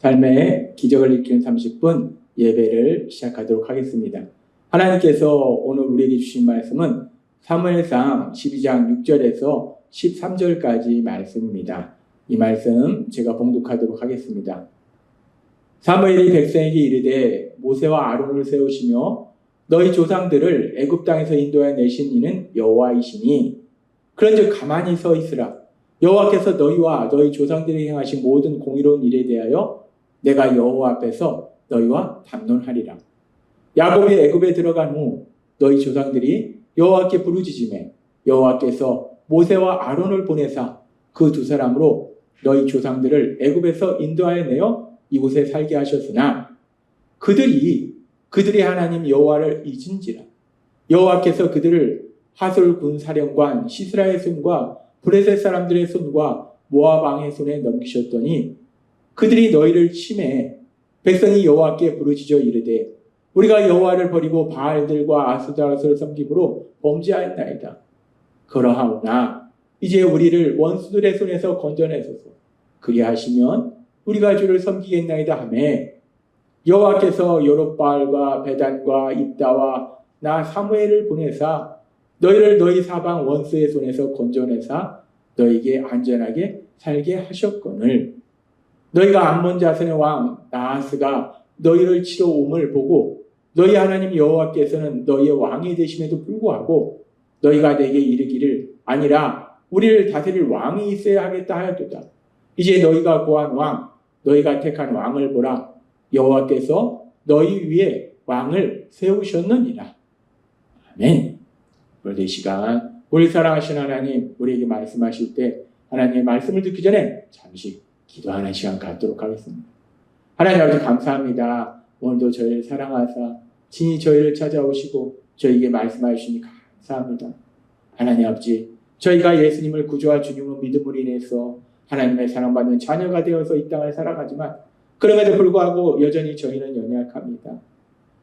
삶의 기적을 일으키는 30분 예배를 시작하도록 하겠습니다. 하나님께서 오늘 우리에게 주신 말씀은 사무엘상 12장 6절에서 13절까지 말씀입니다. 이 말씀 제가 봉독하도록 하겠습니다. 사무엘이 백성에게 이르되 모세와 아론을 세우시며 너희 조상들을 애굽 땅에서 인도해 내신 이는 여호와이시니 그런즉 가만히 서 있으라 여호와께서 너희와 너희 조상들이 행하신 모든 공의로운 일에 대하여 내가 여호와 앞에서 너희와 담론하리라. 야곱이 애굽에 들어간 후 너희 조상들이 여호와께 부르짖음에 여호와께서 모세와 아론을 보내사 그 두 사람으로 너희 조상들을 애굽에서 인도하여 내어 이곳에 살게 하셨으나 그들이 그들이 하나님 여호와를 잊은지라. 여호와께서 그들을 하솔 군 사령관 시스라의 손과 브레셋 사람들의 손과 모압 왕의 손에 넘기셨더니 그들이 너희를 침해 백성이 여호와께 부르짖어 이르되 우리가 여호와를 버리고 바알들과 아스다라스를 섬김으로 범죄하였나이다. 그러하오나 이제 우리를 원수들의 손에서 건져내소서. 그리하시면 우리가 주를 섬기겠나이다 하매 여호와께서 여롯바알과 베단과 입다와 나 사무엘을 보내사 너희를 너희 사방 원수의 손에서 건져내사 너희에게 안전하게 살게 하셨거늘 너희가 암몬 자손의 왕 나하스가 너희를 치러 옴을 보고 너희 하나님 여호와께서는 너희의 왕이 되심에도 불구하고 너희가 내게 이르기를 아니라 우리를 다스릴 왕이 있어야 하겠다 하였도다. 이제 너희가 구한 왕, 너희가 택한 왕을 보라. 여호와께서 너희 위에 왕을 세우셨느니라. 아멘. 오늘 이 시간 우리 사랑하신 하나님 우리에게 말씀하실 때 하나님의 말씀을 듣기 전에 잠시 기도하는 시간 갖도록 하겠습니다. 하나님 아버지 감사합니다. 오늘도 저희를 사랑하사 친히 저희를 찾아오시고 저희에게 말씀하시니 감사합니다. 하나님 아버지 저희가 예수님을 구주와 주님을 믿음으로 인해서 하나님의 사랑받는 자녀가 되어서 이 땅을 살아가지만 그럼에도 불구하고 여전히 저희는 연약합니다.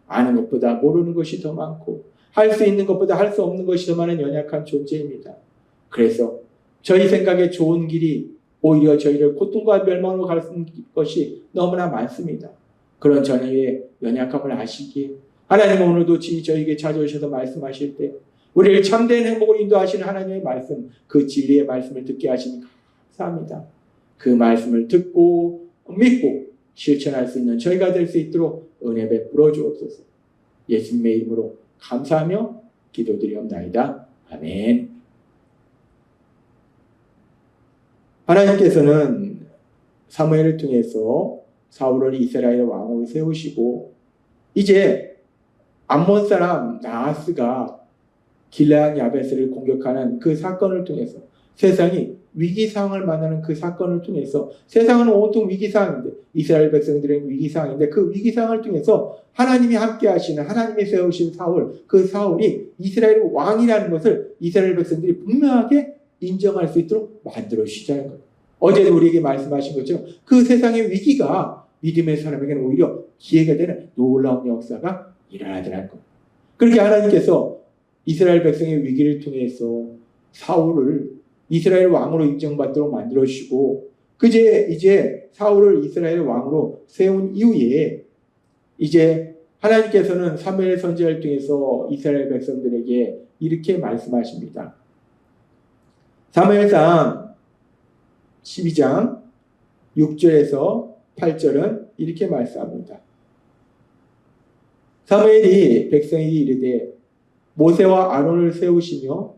아는 것보다 모르는 것이 더 많고 할 수 있는 것보다 할 수 없는 것이 더 많은 연약한 존재입니다. 그래서 저희 생각에 좋은 길이 오히려 저희를 고통과 멸망으로 가는 것이 너무나 많습니다. 그런 저희의 연약함을 아시기에 하나님 오늘도 저희에게 찾아오셔서 말씀하실 때 우리를 참된 행복을 인도하시는 하나님의 말씀, 그 진리의 말씀을 듣게 하시니 감사합니다. 그 말씀을 듣고 믿고 실천할 수 있는 저희가 될 수 있도록 은혜 베풀어 주옵소서. 예수님의 이름으로 감사하며 기도드리옵나이다. 아멘. 하나님께서는 사무엘을 통해서 사울을 이스라엘 왕으로 세우시고 이제 암몬 사람 나하스가 길라한 야베스를 공격하는 그 사건을 통해서 세상이 위기 상황을 만나는 그 사건을 통해서 세상은 온통 위기 상황인데 이스라엘 백성들은 위기 상황인데 그 위기 상황을 통해서 하나님이 함께 하시는 하나님이 세우신 사울 그 사울이 이스라엘 왕이라는 것을 이스라엘 백성들이 분명하게 인정할 수 있도록 만들어 주시자는 거예요. 어제도 우리에게 말씀하신 것처럼 그 세상의 위기가 믿음의 사람에게는 오히려 기회가 되는 놀라운 역사가 일어나더라는 겁니다. 그렇게 하나님께서 이스라엘 백성의 위기를 통해서 사울을 이스라엘 왕으로 인정받도록 만들어 주시고 그제 이제 사울을 이스라엘 왕으로 세운 이후에 이제 하나님께서는 사무엘 선지자를 통해서 이스라엘 백성들에게 이렇게 말씀하십니다. 사무엘상 12장 6절에서 8절은 이렇게 말씀합니다. 사무엘이 백성에게 이르되 모세와 아론을 세우시며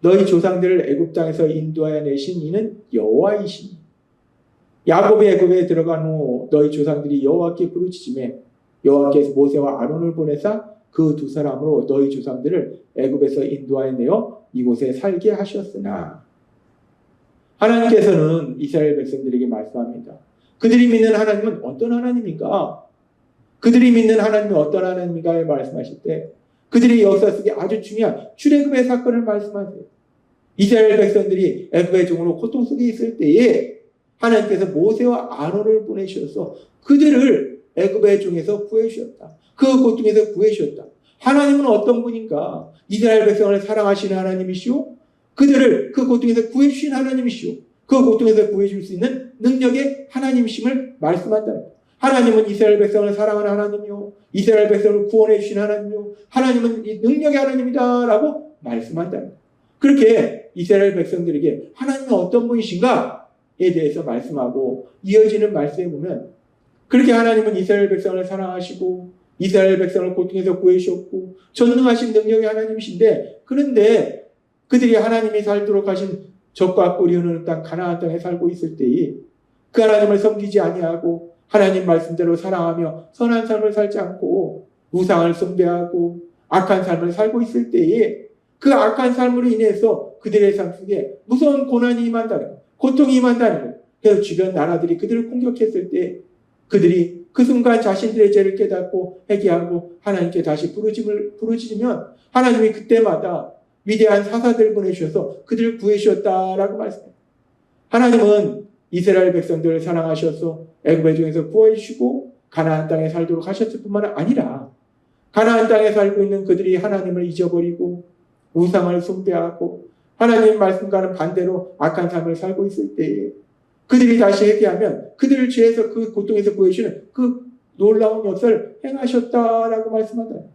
너희 조상들을 애굽 땅에서 인도하여 내신 이는 여호와이시니 야곱이 애굽에 들어간 후 너희 조상들이 여호와께 부르짖음에 여호와께서 모세와 아론을 보내사 그 두 사람으로 너희 조상들을 애굽에서 인도하여 내어 이곳에 살게 하셨으나 하나님께서는 이스라엘 백성들에게 말씀합니다. 그들이 믿는 하나님은 어떤 하나님인가? 그들이 믿는 하나님이 어떤 하나님인가에 말씀하실 때 그들의 역사 속에 아주 중요한 출애굽의 사건을 말씀하세요. 이스라엘 백성들이 애굽의 종으로 고통 속에 있을 때에 하나님께서 모세와 아론을 보내셔서 그들을 애굽의 종에서 구해 주셨다. 그 고통에서 구해 주셨다. 하나님은 어떤 분인가? 이스라엘 백성을 사랑하시는 하나님이시오. 그들을 그 고통에서 구해 주신 하나님이시오. 그 고통에서 구해 줄 수 있는 능력의 하나님이심을 말씀한다는 거예요. 하나님은 이스라엘 백성을 사랑하는 하나님이요. 이스라엘 백성을 구원해 주신 하나님이요. 하나님은 이 능력의 하나님이다 라고 말씀한다. 그렇게 이스라엘 백성들에게 하나님은 어떤 분이신가에 대해서 말씀하고 이어지는 말씀에 보면 그렇게 하나님은 이스라엘 백성을 사랑하시고 이스라엘 백성을 고통에서 구해주셨고 전능하신 능력의 하나님이신데 그런데 그들이 하나님이 살도록 하신 적과 꿀이 흐르는 땅 가나안 땅에 살고 있을 때에 그 하나님을 섬기지 아니하고 하나님 말씀대로 사랑하며 선한 삶을 살지 않고 우상을 숭배하고 악한 삶을 살고 있을 때에 그 악한 삶으로 인해서 그들의 삶 속에 무서운 고난이 임한다는 것, 고통이 임한다는 것. 그래서 주변 나라들이 그들을 공격했을 때 그들이 그 순간 자신들의 죄를 깨닫고 회개하고 하나님께 다시 부르짖으면 하나님이 그때마다 위대한 사사들 보내주셔서 그들을 구해주셨다라고 말씀합니다. 하나님은 이스라엘 백성들을 사랑하셔서 애굽의 중에서 구해주시고 가나안 땅에 살도록 하셨을 뿐만 아니라 가나안 땅에 살고 있는 그들이 하나님을 잊어버리고 우상을 숭배하고 하나님 말씀과는 반대로 악한 삶을 살고 있을 때에 그들이 다시 회개하면 그들을 죄에서 그 고통에서 구해주시는 그 놀라운 역사를 행하셨다라고 말씀한다.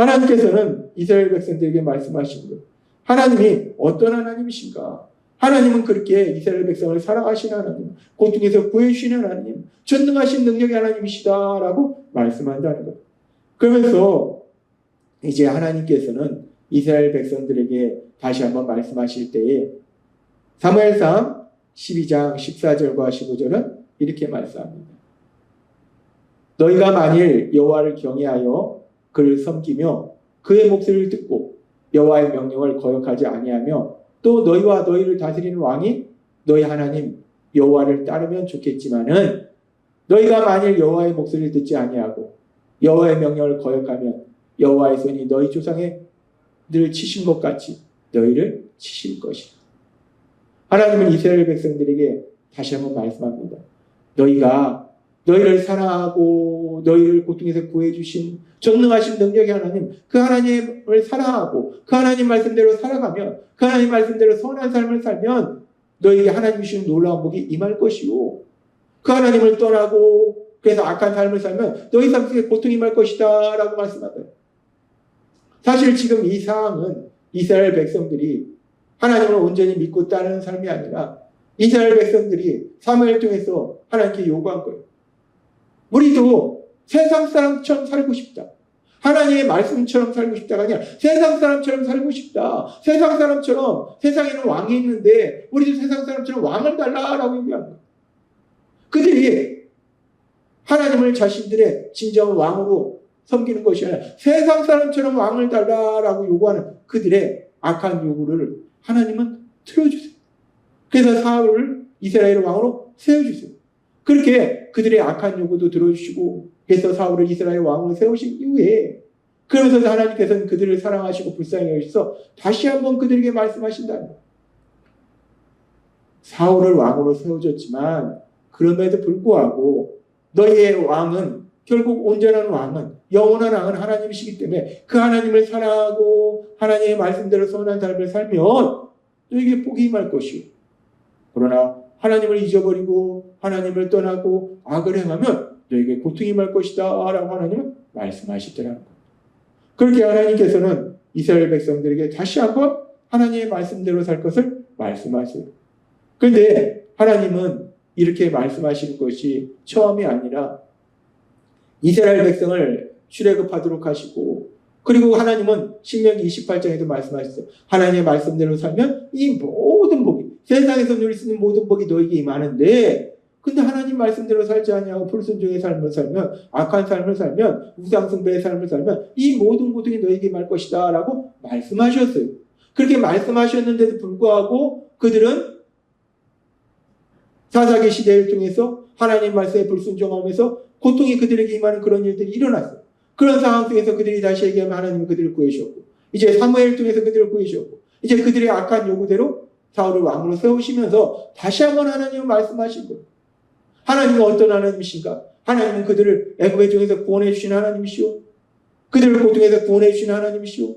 하나님께서는 이스라엘 백성들에게 말씀하신 것. 하나님이 어떤 하나님이신가? 하나님은 그렇게 이스라엘 백성을 사랑하시는 하나님, 고통에서 구해주시는 하나님, 전능하신 능력의 하나님이시다라고 말씀한다는 것. 그러면서 이제 하나님께서는 이스라엘 백성들에게 다시 한번 말씀하실 때에 사무엘상 12장 14절과 15절은 이렇게 말씀합니다. 너희가 만일 여호와를 경외하여 그를 섬기며 그의 목소리를 듣고 여호와의 명령을 거역하지 아니하며 또 너희와 너희를 다스리는 왕이 너희 하나님 여호와를 따르면 좋겠지만은 너희가 만일 여호와의 목소리를 듣지 아니하고 여호와의 명령을 거역하면 여호와의 손이 너희 조상의 늘 치신 것 같이 너희를 치실 것이다. 하나님은 이스라엘 백성들에게 다시 한번 말씀합니다. 너희가 너희를 사랑하고 너희를 고통에서 구해주신 전능하신 능력의 하나님, 그 하나님을 사랑하고 그 하나님 말씀대로 살아가면 그 하나님 말씀대로 선한 삶을 살면 너희에게 하나님 주시는 놀라운 복이 임할 것이요. 그 하나님을 떠나고 그래서 악한 삶을 살면 너희 삶 속에 고통이 임할 것이다 라고 말씀하다. 사실 지금 이 상황은 이스라엘 백성들이 하나님을 온전히 믿고 따르는 삶이 아니라 이스라엘 백성들이 사무엘 통해서 하나님께 요구한 거예요. 우리도 세상 사람처럼 살고 싶다. 하나님의 말씀처럼 살고 싶다가 아니라 세상 사람처럼 살고 싶다. 세상 사람처럼 세상에는 왕이 있는데 우리도 세상 사람처럼 왕을 달라라고 얘기한 거예요. 그들이 하나님을 자신들의 진정 왕으로 섬기는 것이 아니라 세상 사람처럼 왕을 달라라고 요구하는 그들의 악한 요구를 하나님은 틀어주세요. 그래서 사울을 이스라엘 왕으로 세워주세요. 그렇게 그들의 악한 요구도 들어주시고 그래서 사울을 이스라엘 왕으로 세우신 이후에 그러면서 하나님께서는 그들을 사랑하시고 불쌍히 여기셔서 다시 한번 그들에게 말씀하신다는 거예요. 사울을 왕으로 세워줬지만 그럼에도 불구하고 너희의 왕은 결국 온전한 왕은 영원한 왕은 하나님이시기 때문에 그 하나님을 사랑하고 하나님의 말씀대로 선한 삶을 살면 너에게 복이 임할 것이요. 그러나 하나님을 잊어버리고 하나님을 떠나고 악을 행하면 너에게 고통이 임할 것이다 라고 하나님은 말씀하시더라는 거예요. 그렇게 하나님께서는 이스라엘 백성들에게 다시 한번 하나님의 말씀대로 살 것을 말씀하세요. 그런데 하나님은 이렇게 말씀하시는 것이 처음이 아니라 이스라엘 백성을 출애굽하도록 하시고 그리고 하나님은 신명기 28장에도 말씀하셨어요. 하나님의 말씀대로 살면 이 모든 복이 세상에서 누릴 수 있는 모든 복이 너에게 임하는데 근데 하나님 말씀대로 살지 아니하고 불순종의 삶을 살면 악한 삶을 살면 우상숭배의 삶을 살면 이 모든 고통이 너에게 말 것이다 라고 말씀하셨어요. 그렇게 말씀하셨는데도 불구하고 그들은 사사기 시대를 통해서 하나님 말씀에 불순종하면서 고통이 그들에게 임하는 그런 일들이 일어났어요. 그런 상황 속에서 그들이 다시 얘기하면 하나님은 그들을 구해주셨고 이제 사무엘 통해서 그들을 구해주셨고 이제 그들의 악한 요구대로 사울을 왕으로 세우시면서 다시 한번 하나님은 말씀하신 거예요. 하나님은 어떤 하나님이신가? 하나님은 그들을 애굽의 종에서 구원해 주신 하나님이시오. 그들을 고통에서 구원해 주신 하나님이시오.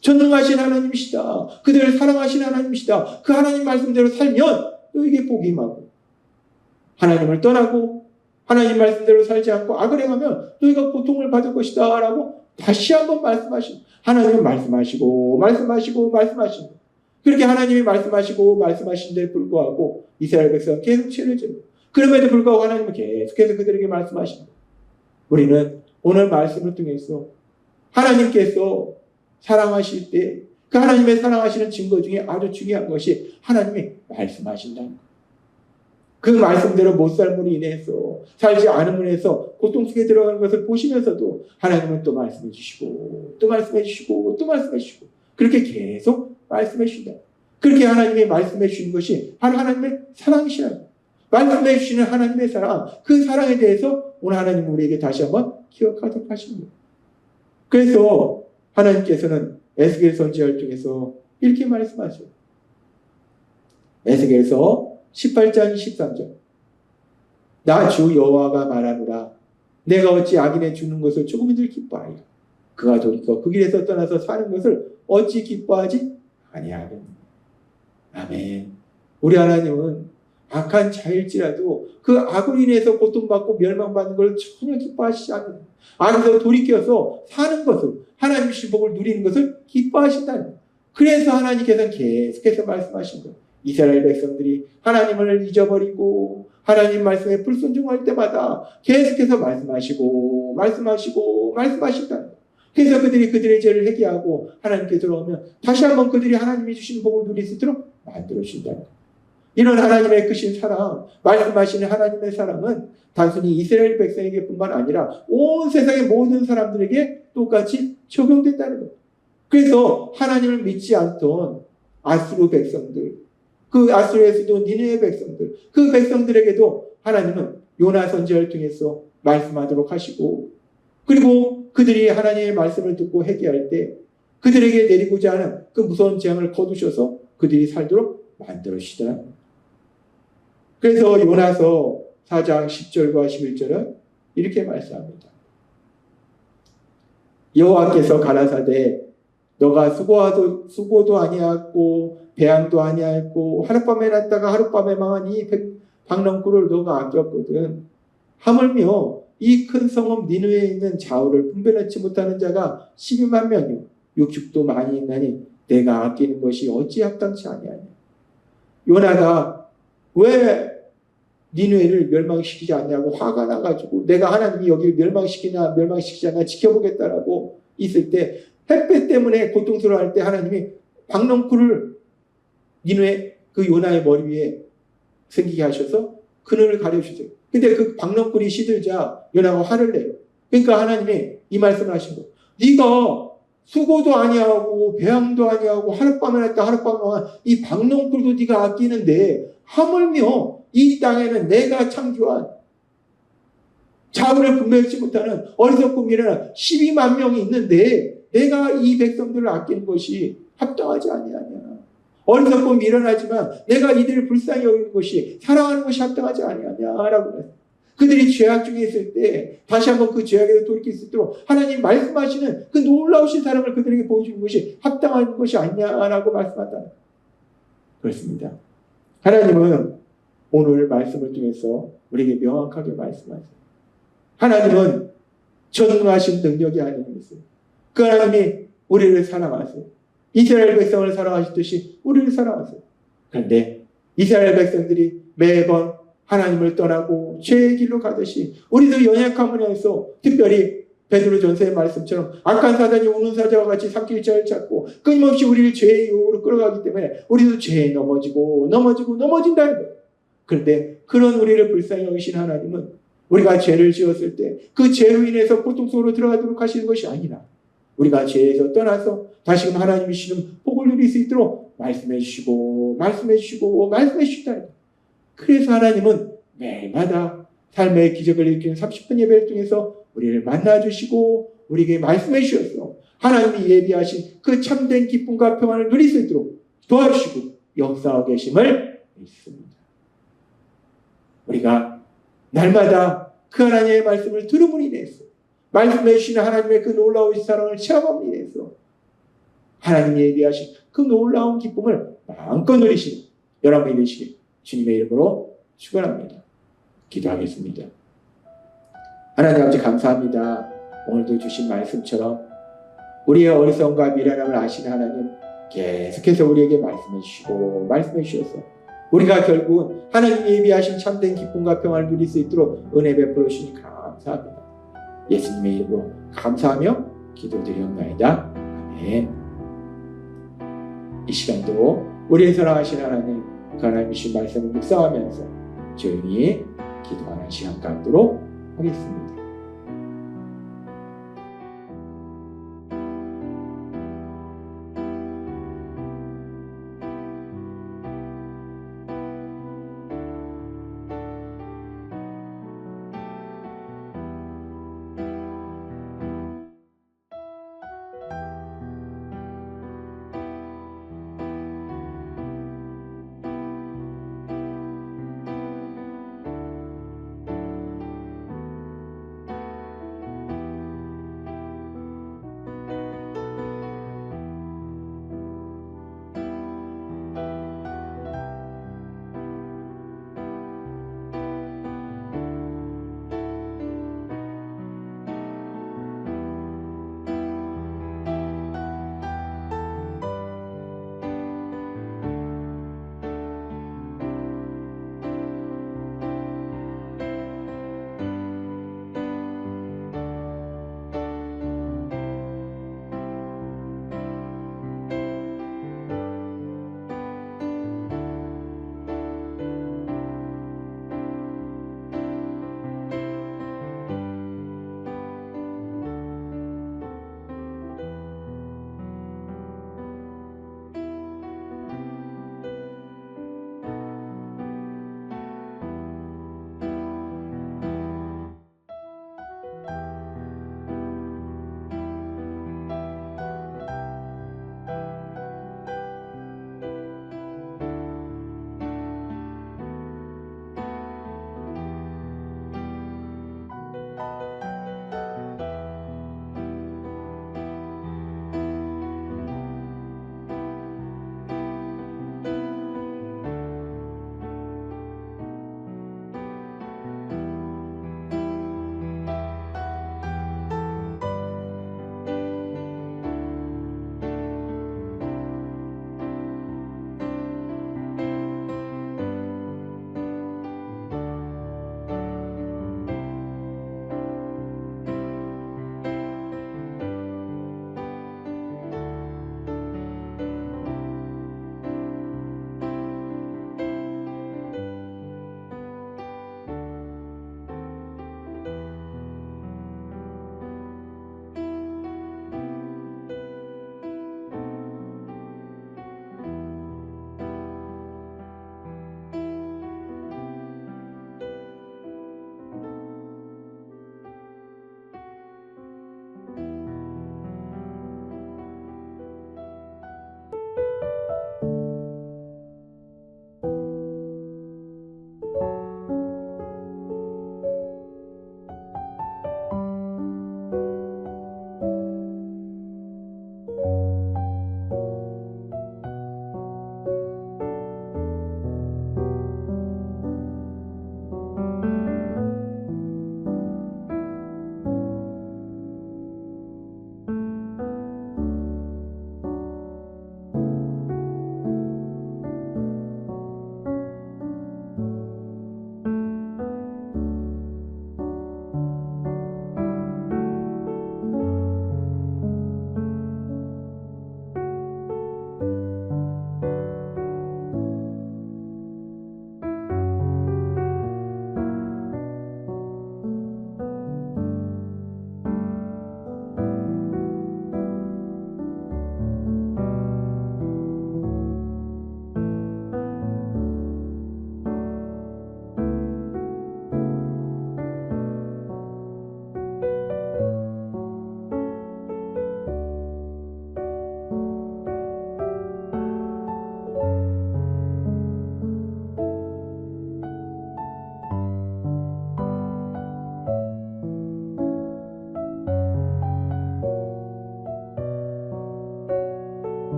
전능하신 하나님이시다. 그들을 사랑하신 하나님이시다. 그 하나님 말씀대로 살면 너에게 복이 임하고 하나님을 떠나고 하나님 말씀대로 살지 않고 악을 행하면 너희가 고통을 받을 것이다 라고 다시 한번 말씀하시고 하나님은 말씀하시고 말씀하시고 말씀하시고 그렇게 하나님이 말씀하시고 말씀하신 데 불구하고 이스라엘 백성 계속 죄를 지고 그럼에도 불구하고 하나님은 계속해서 그들에게 말씀하십니다. 우리는 오늘 말씀을 통해서 하나님께서 사랑하실 때 그 하나님의 사랑하시는 증거 중에 아주 중요한 것이 하나님이 말씀하신다는 것. 그 말씀대로 못 삶으로 인해서 살지 않음으로 해서 고통 속에 들어가는 것을 보시면서도 하나님은 또 말씀해 주시고 또 말씀해 주시고 또 말씀해 주시고 그렇게 계속 말씀해 주신다. 그렇게 하나님이 말씀해 주신 것이 바로 하나님의 사랑이시라. 말씀해 주시는 하나님의 사랑, 그 사랑에 대해서 오늘 하나님 우리에게 다시 한번 기억하도록 하십니다. 그래서 하나님께서는 에스겔 선지자를 통해서 이렇게 말씀하세요. 에스겔서 18장 23절. 나 주 여호와가 말하노라. 내가 어찌 악인의 주는 것을 조금이들 기뻐하여 그가 돌이켜 그 길에서 떠나서 사는 것을 어찌 기뻐하지 아니하겠느냐. 아멘. 우리 하나님은 악한 자일지라도 그 악으로 인해서 고통받고 멸망받는 걸 전혀 기뻐하시지 않는 악에서 돌이켜서 사는 것을 하나님 신복을 누리는 것을 기뻐하신다는. 그래서 하나님께서는 계속해서 말씀하신 거예요. 이스라엘 백성들이 하나님을 잊어버리고 하나님 말씀에 불순종할 때마다 계속해서 말씀하시고 말씀하시고 말씀하신다는 거예요. 그래서 그들이 그들의 죄를 회개하고 하나님께 들어오면 다시 한번 그들이 하나님이 주신 복을 누릴 수 있도록 만들어 거예요. 이런 하나님의 크신 사랑, 말씀하시는 하나님의 사랑은 단순히 이스라엘 백성에게 뿐만 아니라 온 세상의 모든 사람들에게 똑같이 적용된다는 거예요. 그래서 하나님을 믿지 않던 아수르 백성들, 그 아수르에서도 니네의 백성들, 그 백성들에게도 하나님은 요나 선지자를 통해서 말씀하도록 하시고, 그리고 그들이 하나님의 말씀을 듣고 회개할 때 그들에게 내리고자 하는 그 무서운 재앙을 거두셔서 그들이 살도록 만들어 주시더라. 그래서 요나서 4장 10절과 11절은 이렇게 말씀합니다. 여호와께서 가라사대 너가 수고하도 수고도 아니하고 배양도 아니하고 하룻밤에 났다가 하룻밤에 망한 이 박넝쿨을 너가 아꼈거든. 하물며 이 큰 성읍 니누에 있는 좌우를 분별하지 못하는 자가 12만 명이요 육축도 많이 있나니 내가 아끼는 것이 어찌 합당치 아니하냐. 요나가 왜 니누에를 멸망시키지 않냐고 화가 나가지고 내가 하나님이 여기를 멸망시키냐 멸망시키지 않냐 지켜보겠다라고 있을 때 햇볕 때문에 고통스러워할 때 하나님이 박넝쿨을 니누의 그 요나의 머리 위에 생기게 하셔서 그늘을 가려주세요. 근데 그 박넝쿨이 시들자 요나가 화를 내요. 그러니까 하나님이 이 말씀을 하신 거예요. 네가 수고도 아니하고 배양도 아니하고 하룻밤에 했다 하룻밤에 이 박넝쿨도 네가 아끼는데 하물며 이 땅에는 내가 창조한 자우를 분별치 못하는 어리석고 미련한 12만 명이 있는데 내가 이 백성들을 아끼는 것이 합당하지 아니하냐. 어리석고 미련하지만 내가 이들을 불쌍히 여기는 것이 사랑하는 것이 합당하지 아니하냐라고. 그들이 죄악 중에 있을 때 다시 한번 그 죄악에서 돌이킬 수 있도록 하나님 말씀하시는 그 놀라우신 사랑을 그들에게 보여주는 것이 합당한 것이 아니냐라고 말씀한다. 그렇습니다. 하나님은 오늘 말씀을 통해서 우리에게 명확하게 말씀하세요. 하나님은 전능하신 능력이 아니겠어요. 그 하나님이 우리를 사랑하세요. 이스라엘 백성을 사랑하시듯이 우리를 사랑하세요. 그런데 이스라엘 백성들이 매번 하나님을 떠나고 죄의 길로 가듯이 우리도 연약함을 해서 특별히 베드로 전서의 말씀처럼 악한 사단이 우는 사자와 같이 삼킬자를 찾고 끊임없이 우리를 죄의 유혹으로 끌어가기 때문에 우리도 죄에 넘어지고 넘어지고 넘어진다는 거예요. 그런데 그런 우리를 불쌍히 여기신 하나님은 우리가 죄를 지었을 때 그 죄로 인해서 고통 속으로 들어가도록 하시는 것이 아니라 우리가 죄에서 떠나서 다시금 하나님이 주시는 복을 누릴 수 있도록 말씀해 주시고 말씀해 주시고 말씀해 주시다. 그래서 하나님은 매일마다 삶의 기적을 일으키는 30분 예배를 통해서 우리를 만나 주시고 우리에게 말씀해 주셔서 하나님이 예비하신 그 참된 기쁨과 평안을 누릴 수 있도록 도와주시고 역사하고 계심을 믿습니다. 우리가 날마다 그 하나님의 말씀을 들음으로 인해서 말씀해 주시는 하나님의 그 놀라운 사랑을 체험함으로 인해서 하나님이 예비하신 그 놀라운 기쁨을 마음껏 누리시는 여러분이 되시길 주님의 이름으로 축원합니다. 기도하겠습니다. 하나님 아버지 감사합니다. 오늘도 주신 말씀처럼 우리의 어리석음과 미련함을 아시는 하나님 계속해서 우리에게 말씀해 주시고 말씀해 주셔서 우리가 결국은 하나님 예비하신 참된 기쁨과 평안을 누릴 수 있도록 은혜 베풀어 주시니 감사합니다. 예수님의 이름으로 감사하며 기도드리옵나이다. 아멘. 이 시간도 우리의 사랑하신 하나님 그 하나님 주신 말씀을 묵상하면서 조용히 기도하는 시간 갖도록 하겠습니다.